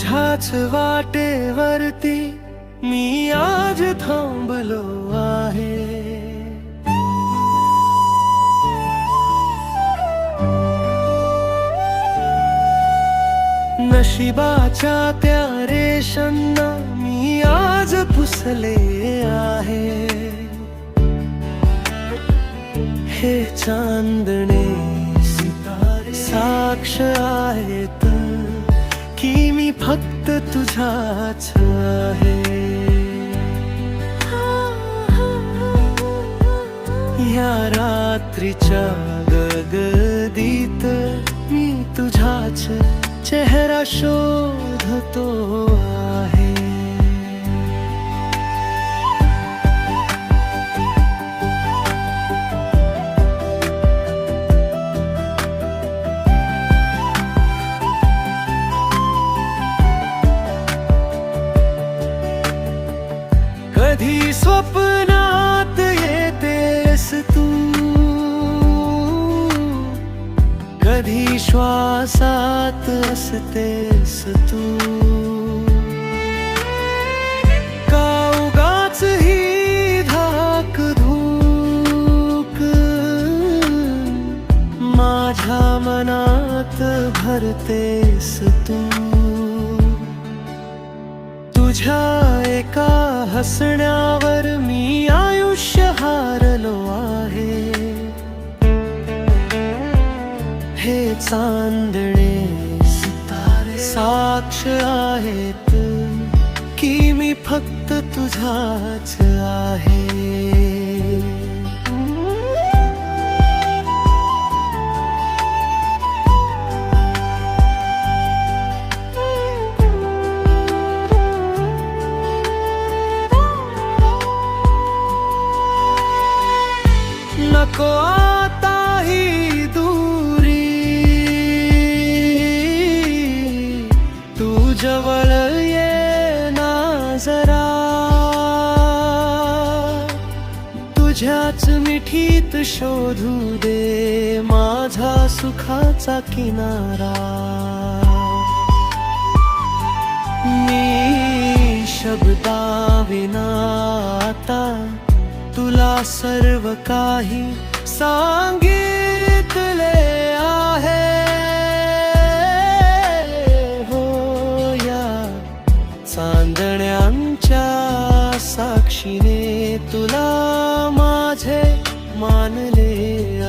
माझ्याच वाटेवरती मी आज थांबलो आहे. नशिबाच्या त्या रेषांना मी आज पुसले आहे. हे चांदणे सितारे साक्ष आहेत. की मी फक्त तुझाच आहे या रात्रीच्या गगदीत मी तुझाच चेहरा शोधतो. कधी स्वप्नात येतेस तू? कधी श्वासात असतेस तू? का उगाच ही धाक धूक? माझ्या मनात भरतेस तू? तुझ्या हसण्यावर मी आयुष्य हारलो आहे. हे चांदणे सितारे साक्ष आहेत की मी फक्त तुझाच आहे. नको आता ही दूरी। तू जवळ ये ना जरा। तुझ्याच मिठीत शोधू दे माझा सुखाचा किनारा। मी शब्दाविना आता तुला सर्व काही सांगितले आहे. हो या चांदण्यांच्या साक्षीने तुला माझे मानले